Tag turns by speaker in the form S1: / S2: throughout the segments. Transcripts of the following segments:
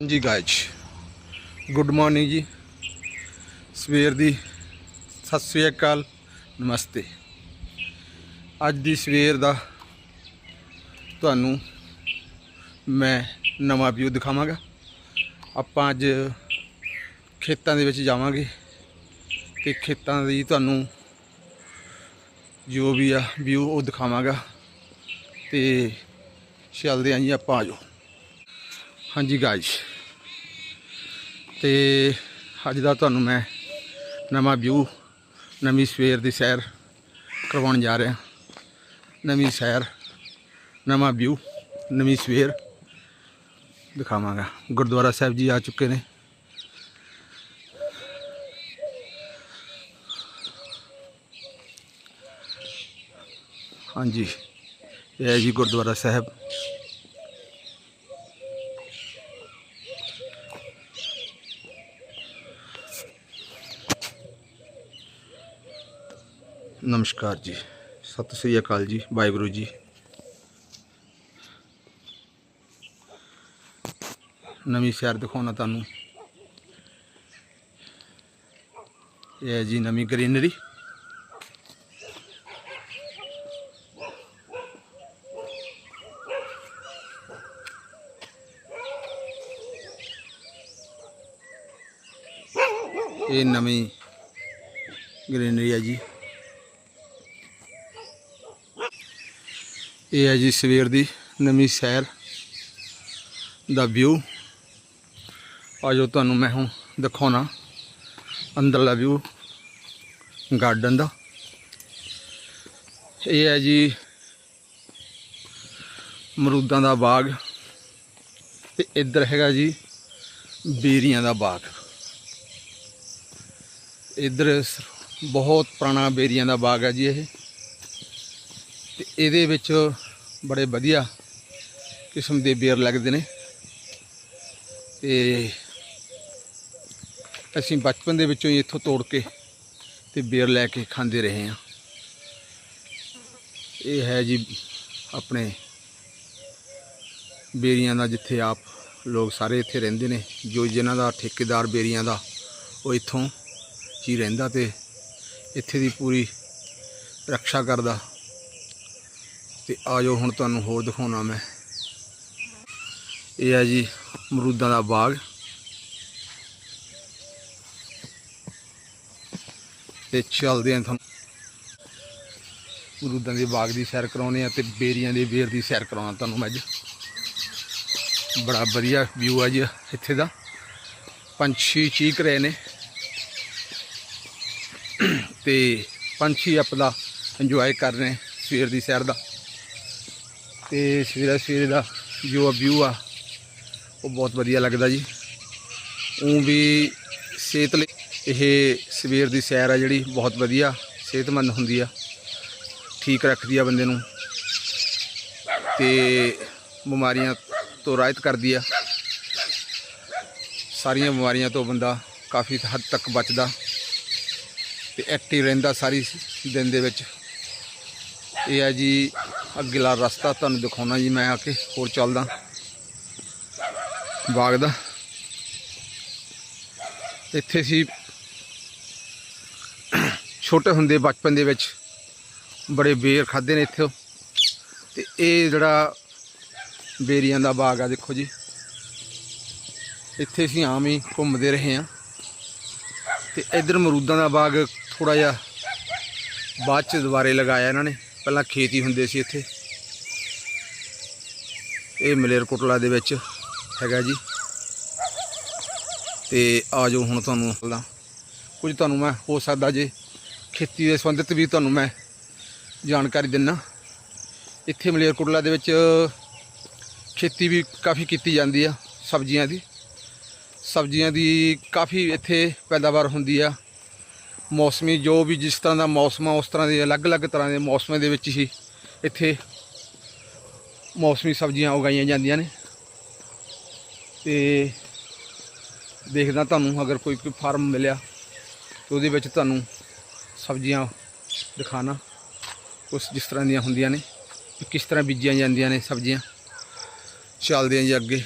S1: ਜੀ ਗਾਇਜ good morning ਜੀ। ਸਵੇਰ ਦੀ, ਸਤਿ ਸ੍ਰੀ ਅਕਾਲ, ਨਮਸਤੇ। ਅੱਜ ਦੀ ਸਵੇਰ ਦਾ ਤੁਹਾਨੂੰ ਮੈਂ ਨਵਾਂ ਵਿਊ ਦਿਖਾਵਾਂਗਾ। ਆਪਾਂ ਅੱਜ ਖੇਤਾਂ ਦੇ ਵਿੱਚ ਜਾਵਾਂਗੇ ਤੇ ਖੇਤਾਂ ਦੀ ਤੁਹਾਨੂੰ ਜੋ ਵੀ ਆ ਵਿਊ ਉਹ ਦਿਖਾਵਾਂਗਾ। ਤੇ ਚੱਲਦੇ ਆਂ ਜੀ, ਆਪਾਂ ਆਜੋ ਹਾਂਜੀ ਗਾਇਜ਼ ਤੇ ਅੱਜ ਦਾ ਤੁਹਾਨੂੰ ਮੈਂ ਨਵਾਂ ਵਿਊ ਨਵੀਂ ਸਵੇਰ ਦੀ ਸੈਰ ਕਰਵਾਉਣ ਜਾ ਰਿਹਾ। ਨਵੀਂ ਸੈਰ, ਨਵਾਂ ਵਿਊ ਨਵੀਂ ਸਵੇਰ। ਦਿਖਾਵਾਂਗਾ। ਗੁਰਦੁਆਰਾ ਸਾਹਿਬ ਜੀ ਆ ਚੁੱਕੇ ਨੇ। ਹਾਂਜੀ, ਇਹ ਹੈ ਜੀ ਗੁਰਦੁਆਰਾ ਸਾਹਿਬ। ਨਮਸਕਾਰ ਜੀ। ਸਤਿ ਸ੍ਰੀ ਅਕਾਲ ਜੀ, ਵਾਹਿਗੁਰੂ ਜੀ। ਨਵੀਂ ਸ਼ਹਿਰ ਦਿਖਾਉਣਾ ਤੁਹਾਨੂੰ। ਇਹ ਹੈ ਜੀ ਨਵੀਂ ਗ੍ਰੀਨਰੀ। ਇਹ ਨਵੀਂ ਗ੍ਰੀਨਰੀ ਹੈ ਜੀ। ਇਹ ਹੈ ਜੀ ਸਵੇਰ ਦੀ ਨਵੀਂ ਸੈਰ ਦਾ ਵਿਊ ਆਜੋ ਤੁਹਾਨੂੰ ਮੈਂ ਹੁਣ ਦਿਖਾਉਣਾ ਅੰਦਰਲਾ ਵਿਊ ਗਾਰਡਨ ਦਾ। ਇਹ ਹੈ ਜੀ ਮਰੂਦਾਂ ਦਾ ਬਾਗ ਤੇ ਇੱਧਰ ਹੈਗਾ ਜੀ ਬੇਰੀਆਂ ਦਾ ਬਾਗ। ਇੱਧਰ ਬਹੁਤ ਪੁਰਾਣਾ ਬੇਰੀਆਂ ਦਾ ਬਾਗ ਹੈ ਜੀ ਇਹ। ਇਹਦੇ ਵਿੱਚ ਬੜੇ ਵਧੀਆ ਕਿਸਮ ਦੇ ਬੇਰ ਲੱਗਦੇ ਨੇ। ਤੇ ਅਸੀਂ ਬਚਪਨ ਦੇ ਵਿੱਚੋਂ ਹੀ ਇੱਥੋਂ ਤੋੜ ਕੇ ਤੇ ਬੇਰ ਲੈ ਕੇ ਖਾਂਦੇ ਰਹੇ ਹਾਂ। ਇਹ ਹੈ ਜੀ ਆਪਣੇ ਬੇਰੀਆਂ ਦਾ ਜਿੱਥੇ ਆਪ ਲੋਕ ਸਾਰੇ ਇੱਥੇ ਰਹਿੰਦੇ ਨੇ, ਜੋ ਜਿਨ੍ਹਾਂ ਦਾ ਠੇਕੇਦਾਰ ਬੇਰੀਆਂ ਦਾ, ਉਹ ਇੱਥੋਂ ਹੀ ਰਹਿੰਦਾ ਤੇ ਇੱਥੇ ਦੀ ਪੂਰੀ ਰੱਖਿਆ ਕਰਦਾ। ਤੇ ਆਜੋ ਹੁਣ ਤੁਹਾਨੂੰ ਹੋਰ ਦਿਖਾਉਣਾ ਮੈਂ। ਇਹ ਹੈ ਜੀ ਅਮਰੂਦਾਂ ਦਾ ਬਾਗ। ਤੇ ਚੱਲਦੇ ਆਂ ਤੁਹਾਨੂੰ। ਅਮਰੂਦਾਂ ਦੇ ਬਾਗ ਦੀ ਸੈਰ ਕਰਾਉਣੇ ਆ ਤੇ ਬੇਰੀਆਂ ਦੇ ਬੇਰ ਦੀ ਸੈਰ ਕਰਾਉਣਾ ਤੁਹਾਨੂੰ ਮੈਂ ਅੱਜ। ਬੜਾ ਵਧੀਆ ਵਿਊ ਆ ਜੀ ਇੱਥੇ ਦਾ। ਪੰਛੀ ਚੀਕ ਰਹੇ ਨੇ। ਤੇ ਪੰਛੀ ਆਪਦਾ ਇੰਜੋਏ ਕਰ ਰਹੇ ਸਵੇਰ ਦੀ ਸੈਰ ਦਾ। ਤੇ ਸਵੇਰੇ ਸਵੇਰੇ ਦਾ ਜੋ ਵਿਊ ਆ, ਉਹ ਬਹੁਤ ਵਧੀਆ ਲੱਗਦਾ ਜੀ। ਉਹ ਵੀ ਸਿਹਤ ਲਈ ਇਹ ਸਵੇਰ ਦੀ ਸੈਰ ਆ ਜਿਹੜੀ, ਬਹੁਤ ਵਧੀਆ, ਸਿਹਤਮੰਦ ਹੁੰਦੀ ਆ। ਠੀਕ ਰੱਖਦੀ ਆ ਬੰਦੇ ਨੂੰ। ਤੇ ਬਿਮਾਰੀਆਂ ਤੋਂ ਰਾਹਤ ਕਰਦੀ ਆ। ਸਾਰੀਆਂ ਬਿਮਾਰੀਆਂ ਤੋਂ ਬੰਦਾ ਕਾਫੀ ਹੱਦ ਤੱਕ ਬਚਦਾ। ਤੇ ਐਕਟਿਵ ਰਹਿੰਦਾ ਸਾਰੀ ਦਿਨ ਦੇ ਵਿੱਚ। ਇਹ ਆ ਜੀ ਅਗਲਾ ਰਸਤਾ ਤੁਹਾਨੂੰ ਦਿਖਾਉਣਾ ਜੀ ਮੈਂ ਆ ਕੇ, ਹੋਰ ਚੱਲਦਾ। ਬਾਗ ਦਾ ਇੱਥੇ ਸੀ ਛੋਟੇ ਹੁੰਦੇ ਬਚਪਨ ਦੇ ਵਿੱਚ, ਬੜੇ ਬੇਰ ਖਾਦੇ ਨੇ ਇੱਥੇ ਤੇ ਇਹ ਜਿਹੜਾ ਬੇਰੀਆਂ ਦਾ ਬਾਗ ਆ, ਦੇਖੋ ਜੀ। ਇੱਥੇ ਅਸੀਂ ਆਮ ਹੀ ਘੁੰਮਦੇ ਰਹੇ ਹਾਂ। ਤੇ ਇਧਰ ਮਰੂਦਾਂ ਦਾ ਬਾਗ ਥੋੜਾ ਜਿਹਾ ਬਾਅਦ ਚ ਦੁਬਾਰੇ ਲਗਾਇਆ ਇਹਨਾਂ ਨੇ। ਪਹਿਲਾਂ ਖੇਤੀ ਹੁੰਦੇ ਸੀ ਇੱਥੇ। ਇਹ ਮਲੇਰਕੋਟਲਾ ਦੇ ਵਿੱਚ ਹੈਗਾ ਜੀ। ਤੇ ਆਜੋ ਹੁਣ ਤੁਹਾਨੂੰ ਕੁਝ ਤੁਹਾਨੂੰ ਮੈਂ ਹੋ ਸਕਦਾ ਜੇ ਖੇਤੀ ਦੇ ਸੰਬੰਧਿਤ ਵੀ ਤੁਹਾਨੂੰ ਮੈਂ ਜਾਣਕਾਰੀ ਦਿੰਨਾ। ਇੱਥੇ ਮਲੇਰਕੋਟਲਾ ਦੇ ਵਿੱਚ ਖੇਤੀ ਵੀ ਕਾਫੀ ਕੀਤੀ ਜਾਂਦੀ ਆ ਸਬਜ਼ੀਆਂ ਦੀ। ਸਬਜ਼ੀਆਂ ਦੀ ਕਾਫੀ ਇੱਥੇ ਪੈਦਾਵਾਰ ਹੁੰਦੀ ਆ। ਮੌਸਮੀ, ਜੋ ਵੀ ਜਿਸ ਤਰ੍ਹਾਂ ਦਾ ਮੌਸਮ ਆ, ਉਸ ਤਰ੍ਹਾਂ ਦੇ ਅਲੱਗ-ਅਲੱਗ ਤਰ੍ਹਾਂ ਦੇ ਮੌਸਮਾਂ ਦੇ ਵਿੱਚ ਹੀ ਇੱਥੇ ਮੌਸਮੀ ਸਬਜ਼ੀਆਂ ਉਗਾਈਆਂ ਜਾਂਦੀਆਂ ਨੇ। ਤੇ ਦੇਖਦਾ ਤੁਹਾਨੂੰ, ਅਗਰ ਕੋਈ ਕੋਈ ਫਾਰਮ ਮਿਲਿਆ, ਤੇ ਉਹਦੇ ਵਿੱਚ ਤੁਹਾਨੂੰ ਸਬਜ਼ੀਆਂ ਦਿਖਾਣਾ, ਉਸ ਜਿਸ ਤਰ੍ਹਾਂ ਦੀਆਂ ਹੁੰਦੀਆਂ ਨੇ ਕਿਸ ਤਰ੍ਹਾਂ ਬੀਜੀਆਂ ਜਾਂਦੀਆਂ ਨੇ ਸਬਜ਼ੀਆਂ। ਚੱਲਦੇ ਆਂ ਜੀ ਅੱਗੇ।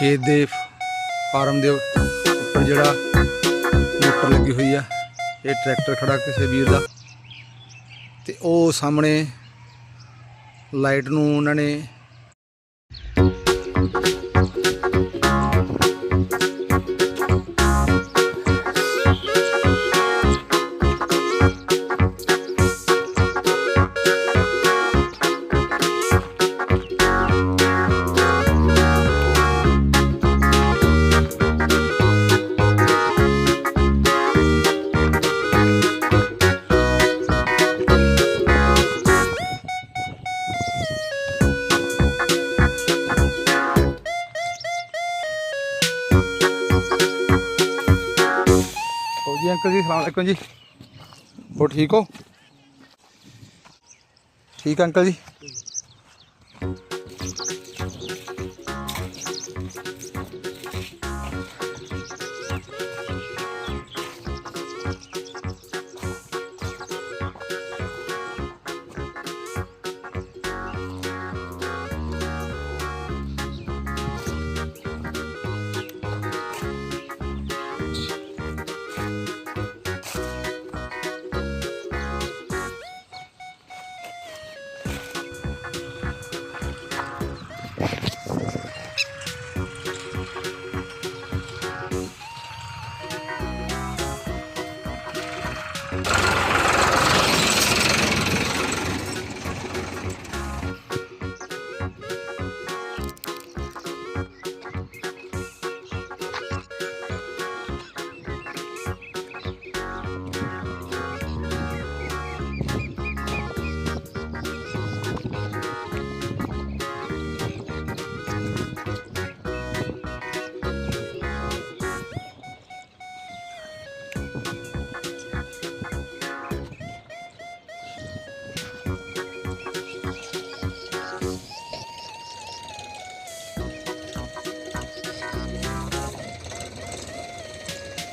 S1: ਖੇਤ ਦੇ ਫਾਰਮ ਦੇ ਉੱਪਰ ਜਿਹੜਾ ਮੋਟਰ ਲੱਗੀ ਹੋਈ ਆ, ਇਹ ਟਰੈਕਟਰ ਖੜਾ ਕਿਸੇ ਵੀਰ ਦਾ। ਤੇ ਉਹ ਸਾਹਮਣੇ ਲਾਈਟ ਨੂੰ ਉਹਨਾਂ ਨੇ ਜੀ ਅੰਕਲ ਸਲਾਮ ਜੀ। ਹੋ ਠੀਕ ਹੋ? ਠੀਕ ਅੰਕਲ ਜੀ?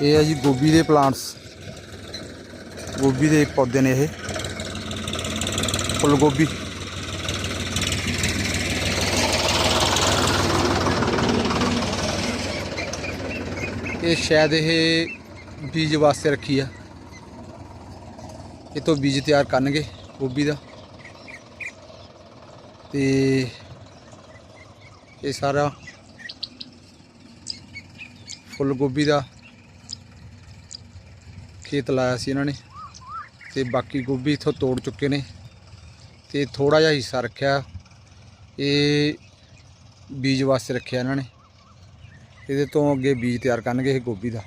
S1: ਇਹ ਹੈ ਜੀ ਗੋਭੀ ਦੇ ਪਲਾਂਟਸ। ਗੋਭੀ ਦੇ ਪੌਦੇ ਨੇ ਇਹ। ਫੁੱਲ ਗੋਭੀ ਇਹ ਸ਼ਾਇਦ ਇਹ ਬੀਜ ਵਾਸਤੇ ਰੱਖੀ ਆ। ਇਹ ਤੋਂ ਬੀਜ ਤਿਆਰ ਕਰਨਗੇ ਗੋਭੀ ਦਾ। ਤੇ ਇਹ ਸਾਰਾ ਫੁੱਲ ਗੋਭੀ ਦਾ ਖੇਤ ਲਾਇਆ ਸੀ ਇਹਨਾਂ ਨੇ ਤੇ ਬਾਕੀ ਗੋਭੀ ਇਥੋਂ ਤੋੜ ਚੁੱਕੇ ਨੇ ਤੇ ਥੋੜਾ ਜਿਹਾ ਹਿੱਸਾ ਰੱਖਿਆ। ਇਹ ਬੀਜ ਵਾਸਤੇ ਰੱਖਿਆ ਇਹਨਾਂ ਨੇ। ਇਹਦੇ ਤੋਂ ਅੱਗੇ ਬੀਜ ਤਿਆਰ ਕਰਨਗੇ ਇਹ ਗੋਭੀ ਦਾ।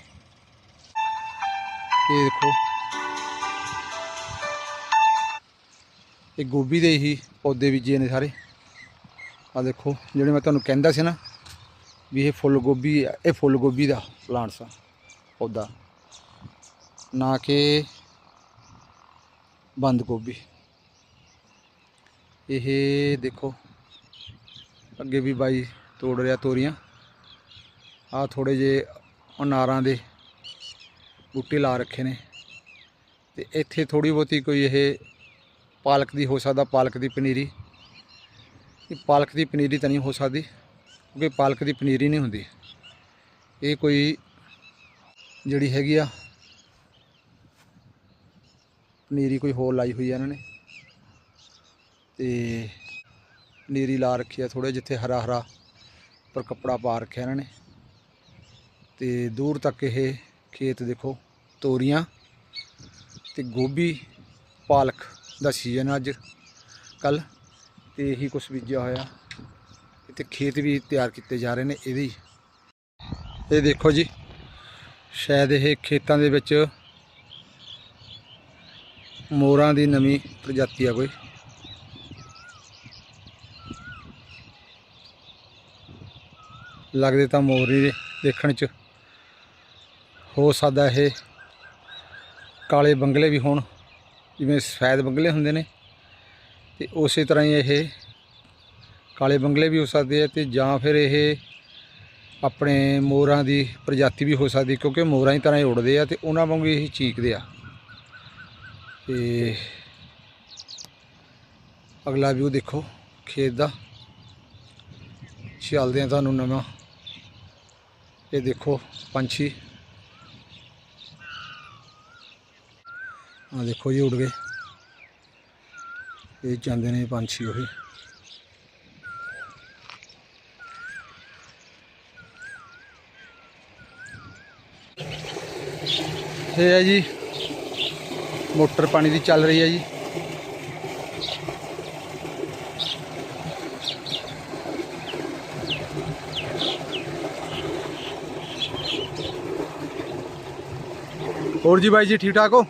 S1: ਇਹ ਦੇਖੋ। ਇਹ ਗੋਭੀ ਦੇ ਹੀ ਪੌਦੇ ਬੀਜੇ ਨੇ ਸਾਰੇ। ਆ ਦੇਖੋ, ਜਿਹੜੇ ਮੈਂ ਤੁਹਾਨੂੰ ਕਹਿੰਦਾ ਸੀ ਨਾ ਵੀ ਇਹ ਫੁੱਲ ਗੋਭੀ ਇਹ ਫੁੱਲ ਗੋਭੀ ਦਾ ਪਲਾਂਟਸ ਆ, ਪੌਦਾ। ਨਾ ਕਿ ਬੰਦ ਗੋਭੀ। ਇਹ ਦੇਖੋ, ਅੱਗੇ ਵੀ ਬਾਈ ਤੋੜ ਰਿਹਾ ਤੋਰੀਆਂ। ਆ ਥੋੜੇ ਜੇ ਅਨਾਰਾਂ ਦੇ ਬੂਟੇ ਲਾ ਰੱਖੇ ਨੇ। ਤੇ ਇੱਥੇ ਥੋੜੀ ਬਹੁਤੀ ਕੋਈ ਇਹ ਪਾਲਕ ਦੀ ਹੋ ਸਕਦਾ, ਪਾਲਕ ਦੀ ਪਨੀਰੀ। ਇਹ ਪਾਲਕ ਦੀ ਪਨੀਰੀ ਤਾਂ ਨਹੀਂ ਹੋ ਸਕਦੀ, ਕਿਉਂਕਿ ਪਾਲਕ ਦੀ ਪਨੀਰੀ ਨਹੀਂ ਹੁੰਦੀ। ਇਹ ਕੋਈ ਜਿਹੜੀ ਹੈਗੀ ਆ ਪਨੀਰੀ ਕੋਈ ਹੋਰ ਲਾਈ ਹੋਈ ਆ ਇਹਨਾਂ ਨੇ। ਤੇ ਪਨੀਰੀ ਲਾ ਰੱਖੀ ਆ ਥੋੜੇ ਜਿੱਥੇ ਹਰਾ ਹਰਾ ਪਰ ਕੱਪੜਾ ਪਾ ਰੱਖਿਆ ਇਹਨਾਂ ਨੇ। ਤੇ ਦੂਰ ਤੱਕ ਇਹ ਖੇਤ ਦੇਖੋ, ਤੋਰੀਆਂ ਤੇ ਗੋਭੀ ਪਾਲਕ ਦਾ ਸੀਜ਼ਨ ਅੱਜ ਕੱਲ ਤੇ ਇਹੀ ਕੁਝ ਬੀਜਿਆ ਹੋਇਆ। ਤੇ ਖੇਤ ਵੀ ਤਿਆਰ ਕੀਤੇ ਜਾ ਰਹੇ ਨੇ ਇਹਦੇ ਇਹ ਦੇਖੋ ਜੀ, ਸ਼ਾਇਦ ਇਹ ਖੇਤਾਂ ਦੇ ਵਿੱਚ ਮੋਰਾਂ ਦੀ ਨਵੀਂ ਪ੍ਰਜਾਤੀ ਆ ਕੋਈ। ਲੱਗਦੇ ਤਾਂ ਮੋਰ ਹੀ ਨੇ ਦੇਖਣ ਚ। ਹੋ ਸਕਦਾ ਇਹ ਕਾਲੇ ਬੰਗਲੇ ਵੀ ਹੋਣ, ਜਿਵੇਂ ਸਫੈਦ ਬੰਗਲੇ ਹੁੰਦੇ ਨੇ। ਤੇ ਉਸੇ ਤਰ੍ਹਾਂ ਹੀ ਇਹ ਕਾਲੇ ਬੰਗਲੇ ਵੀ ਹੋ ਸਕਦੇ ਆ ਤੇ ਜਾਂ ਫਿਰ ਇਹ ਆਪਣੇ ਮੋਰਾਂ ਦੀ ਪ੍ਰਜਾਤੀ ਵੀ ਹੋ ਸਕਦੀ, ਕਿਉਂਕਿ ਮੋਰਾਂ ਦੀ ਤਰ੍ਹਾਂ ਹੀ ਉੜਦੇ ਆ ਤੇ ਉਹਨਾਂ ਵਾਂਗੂ ਇਹ ਚੀਕਦੇ ਆ। ਤੇ ਅਗਲਾ ਵਿਊ ਦੇਖੋ, ਖੇਤ ਦਾ। ਚੱਲਦੇ ਆ ਤੁਹਾਨੂੰ ਨਵਾਂ। ਇਹ ਦੇਖੋ, ਪੰਛੀ। ਆ ਦੇਖੋ ਜੀ ਉੜ ਗਏ। ਇਹ ਜਾਂਦੇ ਨੇ ਪੰਛੀ ਉਹੀ। ਇਹ ਹੈ ਜੀ ਮੋਟਰ ਪਾਣੀ ਦੀ ਚੱਲ ਰਹੀ ਹੈ ਜੀ। ਹੋਰ ਜੀ ਬਾਈ ਜੀ, ਠੀਕ ਠਾਕ ਹੋ?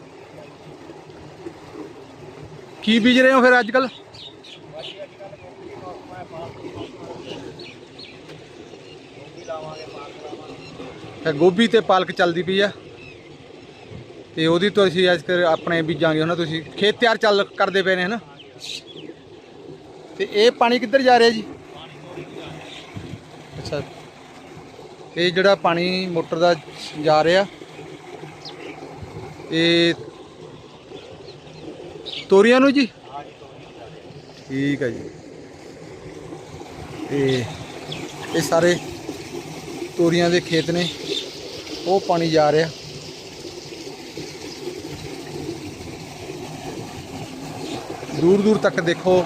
S1: ਕੀ ਬੀਜ ਰਹੇ ਹੋ ਫਿਰ ਅੱਜ ਕੱਲ ਗੋਭੀ ਤੇ ਪਾਲਕ ਚੱਲਦੀ ਪਈ ਆ। ਤੇ ਉਹਦੀ ਤੋਂ ਅਸੀਂ ਅੱਜ ਕਰ ਆਪਣੇ ਬੀਜਾਂਗੇ, ਹੁਣ ਤੁਸੀਂ ਖੇਤ ਤਿਆਰ ਚੱਲ ਕਰਦੇ ਪਏ ਨੇ, ਹਨਾ? ਤੇ ਇਹ ਪਾਣੀ ਕਿੱਧਰ ਜਾ ਰਿਹਾ ਜੀ? ਅੱਛਾ। ਇਹ ਜਿਹੜਾ ਪਾਣੀ ਮੋਟਰ ਦਾ ਜਾ ਰਿਹਾ, ਇਹ ਤੋਰੀਆਂ ਨੂੰ ਜੀ? ਠੀਕ ਹੈ ਜੀ। ਤੇ ਇਹ ਸਾਰੇ ਤੋਰੀਆਂ ਦੇ ਖੇਤ ਨੇ, ਉਹ ਪਾਣੀ ਜਾ ਰਿਹਾ। ਦੂਰ ਦੂਰ ਤੱਕ ਦੇਖੋ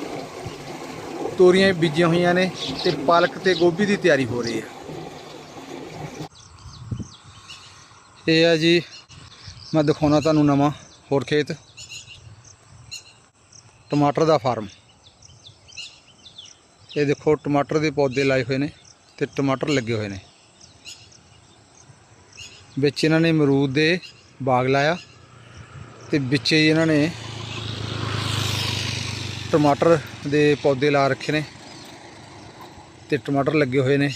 S1: ਤੋਰੀਆਂ ਬੀਜੀਆਂ ਹੋਈਆਂ ਨੇ ਤੇ ਪਾਲਕ ਤੇ ਗੋਭੀ ਦੀ ਤਿਆਰੀ ਹੋ ਰਹੀ ਹੈ। ਇਹ ਆ ਜੀ, ਮੈਂ ਦਿਖਾਉਣਾ ਤੁਹਾਨੂੰ ਨਵਾਂ ਹੋਰ ਖੇਤ। ਟਮਾਟਰ ਦਾ ਫਾਰਮ। ਇਹ ਦੇਖੋ, ਟਮਾਟਰ ਦੇ ਪੌਦੇ ਲਾਏ ਹੋਏ ਨੇ ਤੇ ਟਮਾਟਰ ਲੱਗੇ ਹੋਏ ਨੇ। ਵਿੱਚ ਇਹਨਾਂ ਨੇ ਅਮਰੂਦ ਦੇ ਬਾਗ ਲਾਇਆ ਤੇ ਵਿੱਚ ਹੀ ਇਹਨਾਂ ਨੇ ਟਮਾਟਰ ਦੇ ਪੌਦੇ ਲਾ ਰੱਖੇ ਨੇ ਤੇ ਟਮਾਟਰ ਲੱਗੇ ਹੋਏ ਨੇ।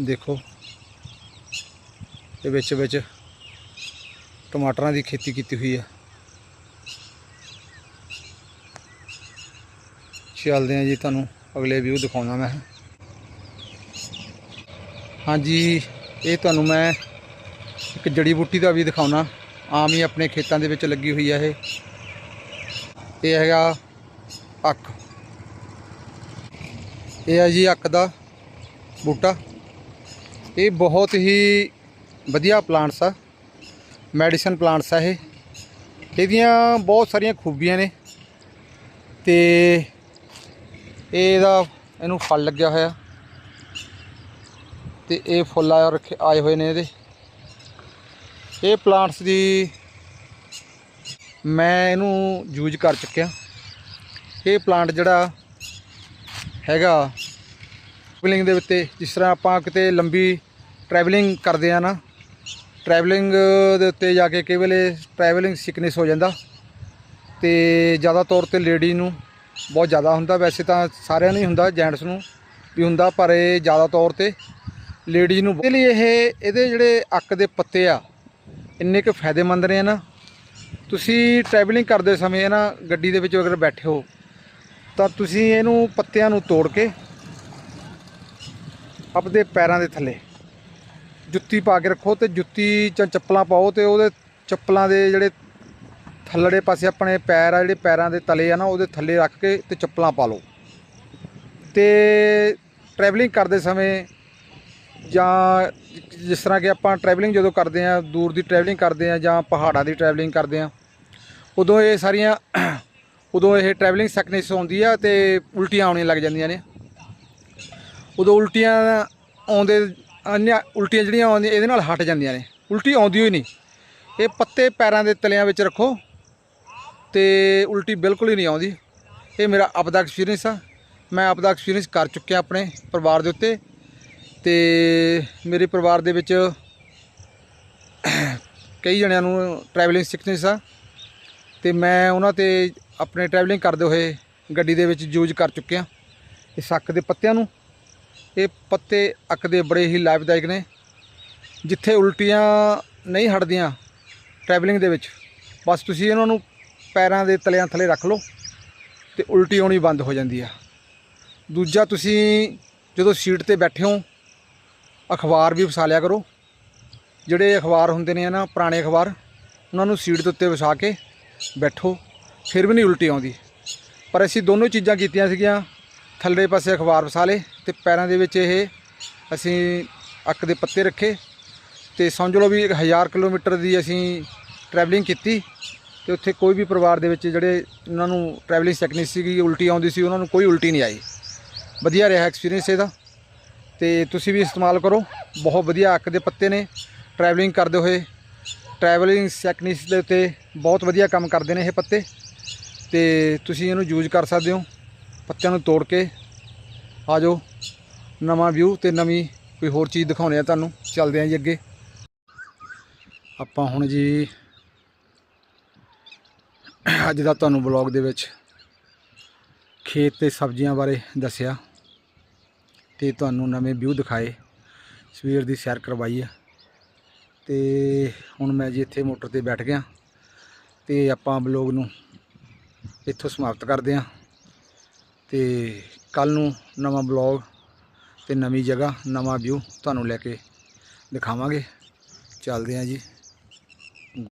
S1: ਦੇਖੋ ਤੇ ਵਿੱਚ ਵਿੱਚ ਟਮਾਟਰਾਂ ਦੀ ਖੇਤੀ ਕੀਤੀ ਹੋਈ ਆ। ਚੱਲਦੇ ਆ ਜੀ ਤੁਹਾਨੂੰ ਅਗਲੇ ਵਿਊ ਦਿਖਾਉਣਾ ਮੈਂ। ਹਾਂਜੀ, ਇਹ ਤੁਹਾਨੂੰ ਮੈਂ ਇੱਕ ਜੜੀ ਬੂਟੀ ਦਾ ਵੀ ਦਿਖਾਉਣਾ। ਆਮ ਹੀ ਆਪਣੇ ਖੇਤਾਂ ਦੇ ਵਿੱਚ ਲੱਗੀ ਹੋਈ ਆ ਇਹ। ਇਹ ਹੈਗਾ ਅੱਕ ਇਹ ਹੈ ਜੀ ਅੱਕ ਦਾ ਬੂਟਾ। ਇਹ ਬਹੁਤ ਹੀ ਵਧੀਆ ਪਲਾਂਟਸ ਆ। ਮੈਡੀਸਨ ਪਲਾਂਟਸ ਆ ਇਹ। ਇਹਦੀਆਂ ਬਹੁਤ ਸਾਰੀਆਂ ਖੂਬੀਆਂ ਨੇ। ਤੇ ਇਹਦਾ ਇਹਨੂੰ ਫਲ ਲੱਗਿਆ ਹੋਇਆ। ਤੇ ਇਹ ਫੁੱਲ ਆ ਰੱਖੇ ਆਏ ਹੋਏ ਨੇ ਇਹਦੇ। ਇਹ ਪਲਾਂਟਸ ਦੀ ਮੈਂ ਇਹਨੂੰ ਯੂਜ਼ ਕਰ ਚੁੱਕਿਆ। ਇਹ ਪਲਾਂਟ ਜਿਹੜਾ ਹੈਗਾ ਟਰੈਵਲਿੰਗ ਦੇ ਉੱਤੇ, ਜਿਸ ਤਰ੍ਹਾਂ ਆਪਾਂ ਕਿਤੇ ਲੰਬੀ ਟਰੈਵਲਿੰਗ ਕਰਦੇ ਆ ਨਾ ਟਰੈਵਲਿੰਗ ਦੇ ਉੱਤੇ ਜਾ ਕੇ ਕਈ ਵੇਲੇ ਟਰੈਵਲਿੰਗ ਸਿਕਨੈਸ ਹੋ ਜਾਂਦਾ ਤੇ ਜ਼ਿਆਦਾ ਤੌਰ ਤੇ ਲੇਡੀ ਨੂੰ ਬਹੁਤ ਜ਼ਿਆਦਾ ਹੁੰਦਾ। ਵੈਸੇ ਤਾਂ ਸਾਰਿਆਂ ਨੂੰ ਹੀ ਹੁੰਦਾ ਜੈਂਟਸ ਨੂੰ ਵੀ ਹੁੰਦਾ, ਪਰ ਇਹ ਜ਼ਿਆਦਾ ਤੌਰ ਤੇ ਲੇਡੀਜ਼ ਨੂੰ ਇਹਦੇ ਲਈ ਇਹ ਇਹਦੇ ਜਿਹੜੇ ਅੱਕ ਦੇ ਪੱਤੇ ਆ, ਇੰਨੇ ਕੁ ਫਾਇਦੇਮੰਦ ਨੇ ਨਾ। ਤੁਸੀਂ ਟਰੈਵਲਿੰਗ ਕਰਦੇ ਸਮੇਂ ਨਾ ਗੱਡੀ ਦੇ ਵਿੱਚ ਅਗਰ ਬੈਠੇ ਹੋ, ਤਾਂ ਤੁਸੀਂ ਇਹਨੂੰ ਪੱਤਿਆਂ ਨੂੰ ਤੋੜ ਕੇ ਆਪਦੇ ਪੈਰਾਂ ਦੇ ਥੱਲੇ ਜੁੱਤੀ ਪਾ ਕੇ ਰੱਖੋ ਤੇ ਜੁੱਤੀ ਜਾਂ ਚੱਪਲਾਂ ਪਾਓ ਤੇ ਉਹਦੇ ਚੱਪਲਾਂ ਦੇ ਜਿਹੜੇ ਥੱਲੜੇ ਪਾਸੇ ਆਪਣੇ ਪੈਰ ਆ, ਜਿਹੜੇ ਪੈਰਾਂ ਦੇ ਤਲੇ ਆ ਨਾ, ਉਹਦੇ ਥੱਲੇ ਰੱਖ ਕੇ ਤੇ ਚੱਪਲਾਂ ਪਾ ਲਓ। ਤੇ ਟਰੈਵਲਿੰਗ ਕਰਦੇ ਸਮੇਂ ਜਾਂ ਜਿਸ ਤਰ੍ਹਾਂ ਕਿ ਆਪਾਂ ਟਰੈਵਲਿੰਗ ਜਦੋਂ ਕਰਦੇ ਆ ਦੂਰ ਦੀ ਟਰੈਵਲਿੰਗ ਕਰਦੇ ਆ ਜਾਂ ਪਹਾੜਾਂ ਦੀ ਟਰੈਵਲਿੰਗ ਕਰਦੇ ਆ ਉਦੋਂ ਇਹ ਸਾਰੀਆਂ ਉਦੋਂ ਇਹ ਟਰੈਵਲਿੰਗ ਸਿਕਨੈਸ ਆਉਂਦੀ ਆ ਤੇ ਉਲਟੀਆਂ ਆਉਣੀਆਂ ਲੱਗ ਜਾਂਦੀਆਂ ਨੇ। ਉਦੋਂ ਉਲਟੀਆਂ ਆਉਂਦੇ ਆਉਂਦੀਆਂ- ਉਲਟੀਆਂ ਜਿਹੜੀਆਂ ਆਉਂਦੀਆਂ, ਇਹਦੇ ਨਾਲ ਹਟ ਜਾਂਦੀਆਂ ਨੇ। ਉਲਟੀ ਆਉਂਦੀ ਹੋਈ ਨਹੀਂ। ਇਹ ਪੱਤੇ ਪੈਰਾਂ ਦੇ ਤਲਿਆਂ ਵਿੱਚ ਰੱਖੋ ਤੇ ਉਲਟੀ ਬਿਲਕੁਲ ਹੀ ਨਹੀਂ ਆਉਂਦੀ। ਇਹ ਮੇਰਾ ਆਪਦਾ ਐਕਸਪੀਰੀਅੰਸ ਆ। ਮੈਂ ਆਪਦਾ ਐਕਸਪੀਰੀਅੰਸ ਕਰ ਚੁੱਕਿਆ ਆਪਣੇ ਪਰਿਵਾਰ ਦੇ ਉੱਤੇ। ਤੇ ਮੇਰੇ ਪਰਿਵਾਰ ਦੇ ਵਿੱਚ ਕਈ ਜਣਿਆਂ ਨੂੰ ਟਰੈਵਲਿੰਗ ਸਿਕਨੈਸ ਆ ਤੇ ਮੈਂ ਉਹਨਾਂ ਤੇ ਆਪਣੇ ਟਰੈਵਲਿੰਗ ਕਰਦੇ ਹੋਏ ਗੱਡੀ ਦੇ ਵਿੱਚ ਯੂਜ਼ ਕਰ ਚੁੱਕਿਆ। ਇਸ ਅੱਕ ਦੇ ਪੱਤਿਆਂ ਨੂੰ। ਇਹ ਪੱਤੇ ਅੱਕ ਦੇ ਬੜੇ ਹੀ ਲਾਭਦਾਇਕ ਨੇ। ਜਿੱਥੇ ਉਲਟੀਆਂ ਨਹੀਂ ਹਟਦੀਆਂ ਟਰੈਵਲਿੰਗ ਦੇ ਵਿੱਚ, ਬਸ ਤੁਸੀਂ ਇਹਨਾਂ ਨੂੰ ਪੈਰਾਂ ਦੇ ਤਲਿਆਂ ਥੱਲੇ ਰੱਖ ਲਓ ਤੇ ਉਲਟੀ ਆਉਣੀ ਬੰਦ ਹੋ ਜਾਂਦੀ ਆ। ਦੂਜਾ ਤੁਸੀਂ ਜਦੋਂ ਸੀਟ ਤੇ ਬੈਠੇ ਹੋ ਅਖਬਾਰ ਵੀ ਵਸਾ ਲਿਆ ਕਰੋ। ਜਿਹੜੇ ਅਖਬਾਰ ਹੁੰਦੇ ਨੇ ਨਾ, ਪੁਰਾਣੇ ਅਖਬਾਰ, ਉਹਨਾਂ ਨੂੰ ਸੀਟ ਦੇ ਉੱਤੇ ਵਸਾ ਕੇ ਬੈਠੋ, ਫਿਰ ਵੀ ਨਹੀਂ ਉਲਟੀ ਆਉਂਦੀ। ਪਰ ਅਸੀਂ ਦੋਨੋਂ ਚੀਜ਼ਾਂ ਕੀਤੀਆਂ ਸੀਗੀਆਂ, ਥੱਲੇ ਪਾਸੇ ਅਖਬਾਰ ਵਸਾ ਲਏ ਤੇ ਪੈਰਾਂ ਦੇ ਵਿੱਚ ਇਹ ਅਸੀਂ ਅੱਕ ਦੇ ਪੱਤੇ ਰੱਖੇ ਤੇ ਸਮਝ ਲਓ ਵੀ 1000 ਕਿਲੋਮੀਟਰ ਦੀ ਅਸੀਂ ਟਰੈਵਲਿੰਗ ਕੀਤੀ ਤੇ ਉੱਥੇ ਕੋਈ ਵੀ ਪਰਿਵਾਰ ਦੇ ਵਿੱਚ ਜਿਹੜੇ ਉਹਨਾਂ ਨੂੰ ਟਰੈਵਲਿੰਗ ਸਿਕਨੈਸ ਸੀਗੀ, ਉਲਟੀ ਆਉਂਦੀ ਸੀ, ਉਹਨਾਂ ਨੂੰ ਕੋਈ ਉਲਟੀ ਨਹੀਂ ਆਈ। ਵਧੀਆ ਰਿਹਾ ਐਕਸਪੀਰੀਅੰਸ ਇਹਦਾ। ਤੇ ਤੁਸੀਂ ਵੀ ਇਸਤੇਮਾਲ ਕਰੋ। ਬਹੁਤ ਵਧੀਆ ਅੱਕ ਦੇ ਪੱਤੇ ਨੇ। ਟਰੈਵਲਿੰਗ ਕਰਦੇ ਹੋਏ ਟਰੈਵਲਿੰਗ ਸਿਕਨੈਸ ਦੇ ਉੱਤੇ ਬਹੁਤ ਵਧੀਆ ਕੰਮ ਕਰਦੇ ਨੇ ਇਹ ਪੱਤੇ। ਤੇ ਤੁਸੀਂ ਇਹਨੂੰ ਯੂਜ਼ ਕਰ ਸਕਦੇ ਹੋ। ਪੱਤਿਆਂ ਨੂੰ ਤੋੜ ਕੇ। ਆ ਜਾਓ। ਨਵਾਂ ਵਿਊ ਤੇ ਨਵੀਂ ਕੋਈ ਹੋਰ ਚੀਜ਼ ਦਿਖਾਉਣੇ ਆ ਤੁਹਾਨੂੰ। ਚੱਲਦੇ ਆਂ ਜੀ ਅੱਗੇ। ਆਪਾਂ ਹੁਣ ਜੀ ਅੱਜ ਦਾ ਤੁਹਾਨੂੰ ਬਲੌਗ ਦੇ ਵਿੱਚ ਖੇਤ ਤੇ ਸਬਜ਼ੀਆਂ ਬਾਰੇ ਦੱਸਿਆ। ਤੇ ਤੁਹਾਨੂੰ ਨਵੇਂ ਵਿਊ ਦਿਖਾਏ। ਸਵੇਰ ਦੀ ਸੈਰ ਕਰਵਾਈ ਆ। ਤੇ ਹੁਣ ਮੈਂ ਜੀ ਇੱਥੇ ਮੋਟਰ ਤੇ ਬੈਠ ਗਿਆ। ਤੇ ਆਪਾਂ ਬਲੌਗ ਨੂੰ ਇੱਥੋਂ ਸਮਾਪਤ ਕਰਦੇ ਹਾਂ। ਤੇ ਕੱਲ ਨੂੰ ਨਵਾਂ ਬਲੌਗ ਤੇ ਨਵੀਂ ਜਗ੍ਹਾ, ਨਵਾਂ ਵਿਊ ਤੁਹਾਨੂੰ ਲੈ ਕੇ ਦਿਖਾਵਾਂਗੇ। ਚੱਲਦੇ ਹਾਂ ਜੀ।